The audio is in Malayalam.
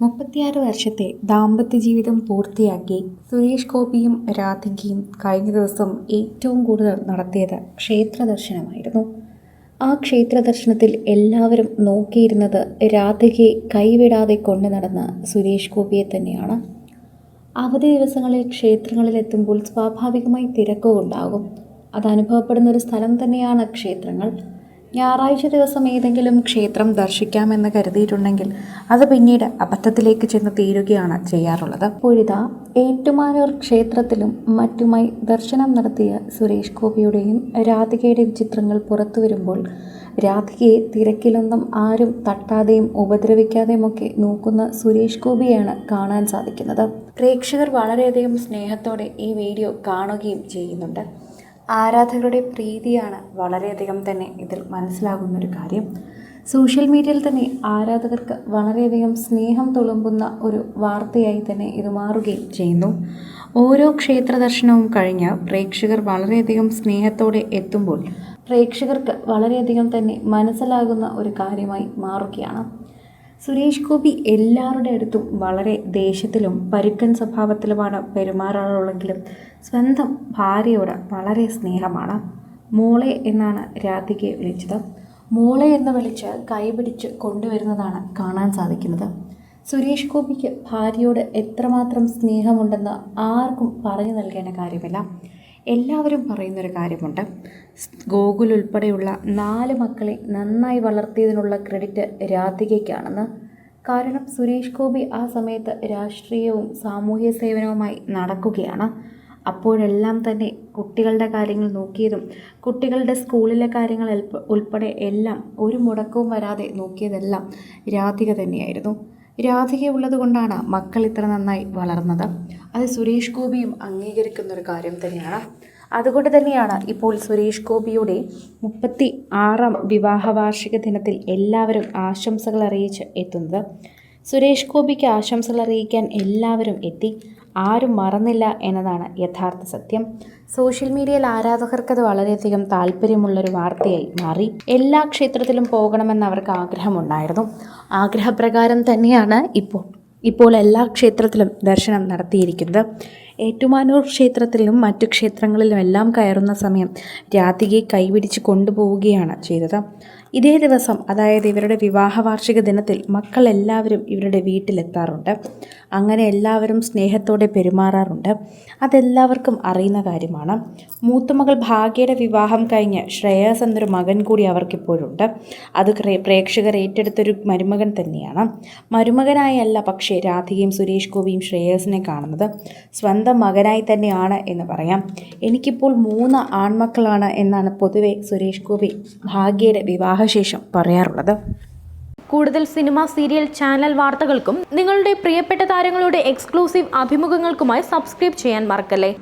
മുപ്പത്തിയാറ് വർഷത്തെ ദാമ്പത്യ ജീവിതം പൂർത്തിയാക്കി സുരേഷ് ഗോപിയും രാധികയും കഴിഞ്ഞ ദിവസം ഏറ്റവും കൂടുതൽ നടത്തിയത് ക്ഷേത്ര ദർശനമായിരുന്നു. ആ ക്ഷേത്ര ദർശനത്തിൽ എല്ലാവരും നോക്കിയിരുന്നത് രാധികയെ കൈവിടാതെ കൊണ്ടു നടന്ന സുരേഷ് ഗോപിയെ തന്നെയാണ്. അവധി ദിവസങ്ങളിൽ ക്ഷേത്രങ്ങളിലെത്തുമ്പോൾ സ്വാഭാവികമായി അത് അനുഭവപ്പെടുന്ന ഒരു സ്ഥലം തന്നെയാണ് ക്ഷേത്രങ്ങൾ. ഞായറാഴ്ച ദിവസം ഏതെങ്കിലും ക്ഷേത്രം ദർശിക്കാമെന്ന് കരുതിയിട്ടുണ്ടെങ്കിൽ അത് പിന്നീട് അബദ്ധത്തിലേക്ക് ചെന്ന് തീരുകയാണ് ചെയ്യാറുള്ളത്. ഇപ്പോഴിതാ ഏറ്റുമാനൂർ ക്ഷേത്രത്തിലും മറ്റുമായി ദർശനം നടത്തിയ സുരേഷ് ഗോപിയുടെയും രാധികയുടെയും ചിത്രങ്ങൾ പുറത്തു വരുമ്പോൾ രാധികയെ തിരക്കിലൊന്നും ആരും തട്ടാതെയും ഉപദ്രവിക്കാതെയും ഒക്കെ നോക്കുന്ന സുരേഷ് ഗോപിയാണ് കാണാൻ സാധിക്കുന്നത്. പ്രേക്ഷകർ വളരെയധികം സ്നേഹത്തോടെ ഈ വീഡിയോ കാണുകയും ചെയ്യുന്നുണ്ട്. ആരാധകരുടെ പ്രീതിയാണ് വളരെയധികം തന്നെ ഇതിൽ മനസ്സിലാകുന്നൊരു കാര്യം. സോഷ്യൽ മീഡിയയിൽ തന്നെ ആരാധകർക്ക് വളരെയധികം സ്നേഹം തുളുമ്പുന്ന ഒരു വാർത്തയായി തന്നെ ഇത് മാറുകയും ചെയ്യുന്നു. ഓരോ ക്ഷേത്ര ദർശനവും കഴിഞ്ഞ് പ്രേക്ഷകർ വളരെയധികം സ്നേഹത്തോടെ എത്തുമ്പോൾ പ്രേക്ഷകർക്ക് വളരെയധികം തന്നെ മനസ്സിലാകുന്ന ഒരു കാര്യമായി മാറുകയാണ്. സുരേഷ് ഗോപി എല്ലാവരുടെ അടുത്തും വളരെ ദേഷ്യത്തിലും പരുക്കൻ സ്വഭാവത്തിലുമാണ് പെരുമാറാറുള്ളെങ്കിലും സ്വന്തം ഭാര്യയോട് വളരെ സ്നേഹമാണ്. മോളെ എന്നാണ് രാധികയെ വിളിച്ചത്. മോളെ എന്ന് വിളിച്ച് കൈപിടിച്ച് കൊണ്ടുവരുന്നതാണ് കാണാൻ സാധിക്കുന്നത്. സുരേഷ് ഗോപിക്ക് ഭാര്യയോട് എത്രമാത്രം സ്നേഹമുണ്ടെന്ന് ആർക്കും പറഞ്ഞു നൽകേണ്ട കാര്യമില്ല. എല്ലാവരും പറയുന്നൊരു കാര്യമുണ്ട്. ഗോകുൽ ഉൾപ്പെടെയുള്ള നാല് മക്കളെ നന്നായി വളർത്തിയതിനുള്ള ക്രെഡിറ്റ് രാധികയ്ക്കാണെന്ന്. കാരണം സുരേഷ് ഗോപി ആ സമയത്ത് രാഷ്ട്രീയവും സാമൂഹ്യ സേവനവുമായി നടക്കുകയാണ്. അപ്പോഴെല്ലാം തന്നെ കുട്ടികളുടെ കാര്യങ്ങൾ നോക്കിയതും കുട്ടികളുടെ സ്കൂളിലെ കാര്യങ്ങൾ ഉൾപ്പെടെ എല്ലാം ഒരു മുടക്കവും വരാതെ നോക്കിയതെല്ലാം രാധിക തന്നെയായിരുന്നു. രാധിക ഉള്ളത് കൊണ്ടാണ് മക്കൾ ഇത്ര നന്നായി വളർന്നത്. അത് സുരേഷ് ഗോപിയും അംഗീകരിക്കുന്ന ഒരു കാര്യം തന്നെയാണ്. അതുകൊണ്ട് തന്നെയാണ് ഇപ്പോൾ സുരേഷ് ഗോപിയുടെ മുപ്പത്തി ആറാം വിവാഹ വാർഷിക ദിനത്തിൽ എല്ലാവരും ആശംസകൾ അറിയിച്ച് എത്തുന്നത്. സുരേഷ് ഗോപിക്ക് ആശംസകൾ അറിയിക്കാൻ എല്ലാവരും എത്തി. ആരും മറന്നില്ല എന്നതാണ് യഥാർത്ഥ സത്യം. സോഷ്യൽ മീഡിയയിൽ ആരാധകർക്കത് വളരെയധികം താല്പര്യമുള്ളൊരു വാർത്തയായി മാറി. എല്ലാ ക്ഷേത്രത്തിലും പോകണമെന്ന് അവർക്ക് ആഗ്രഹമുണ്ടായിരുന്നു. ആഗ്രഹപ്രകാരം തന്നെയാണ് ഇപ്പോൾ ഇപ്പോൾ എല്ലാ ക്ഷേത്രത്തിലും ദർശനം നടത്തിയിരിക്കുന്നത്. ഏറ്റുമാനൂർ ക്ഷേത്രത്തിലും മറ്റു ക്ഷേത്രങ്ങളിലും എല്ലാം കയറുന്ന സമയം രാധികയെ കൈപിടിച്ച് കൊണ്ടുപോവുകയാണ് ചെയ്തത്. ഇതേ ദിവസം അതായത് ഇവരുടെ വിവാഹ വാർഷിക ദിനത്തിൽ മക്കൾ എല്ലാവരും ഇവരുടെ വീട്ടിലെത്താറുണ്ട്. അങ്ങനെ എല്ലാവരും സ്നേഹത്തോടെ പെരുമാറാറുണ്ട്. അതെല്ലാവർക്കും അറിയുന്ന കാര്യമാണ്. മൂത്തമകൾ ഭാഗ്യയുടെ വിവാഹം കഴിഞ്ഞ് ശ്രേയസ് എന്നൊരു മകൻ കൂടി അവർക്കിപ്പോഴുണ്ട്. അത് പ്രേക്ഷകർ ഏറ്റെടുത്തൊരു മരുമകൻ തന്നെയാണ്. മരുമകനായല്ല പക്ഷേ രാധികയും സുരേഷ് ഗോപിയും ശ്രേയസിനെ കാണുന്നത്. സ്വന്തം മകനായി തന്നെയാണ് എന്ന് പറയാം. എനിക്കിപ്പോൾ മൂന്ന് ആൺമക്കളാണ് എന്നാണ് പൊതുവെ സുരേഷ് ഗോപി ഭാഗ്യയുടെ വിവാഹശേഷം പറയാറുള്ളത്. കൂടുതൽ സിനിമ സീരിയൽ ചാനൽ വാർത്തകൾക്കും നിങ്ങളുടെ പ്രിയപ്പെട്ട താരങ്ങളുടെ എക്സ്ക്ലൂസീവ് അഭിമുഖങ്ങൾക്കുമായി സബ്സ്ക്രൈബ് ചെയ്യാൻ മറക്കല്ലേ?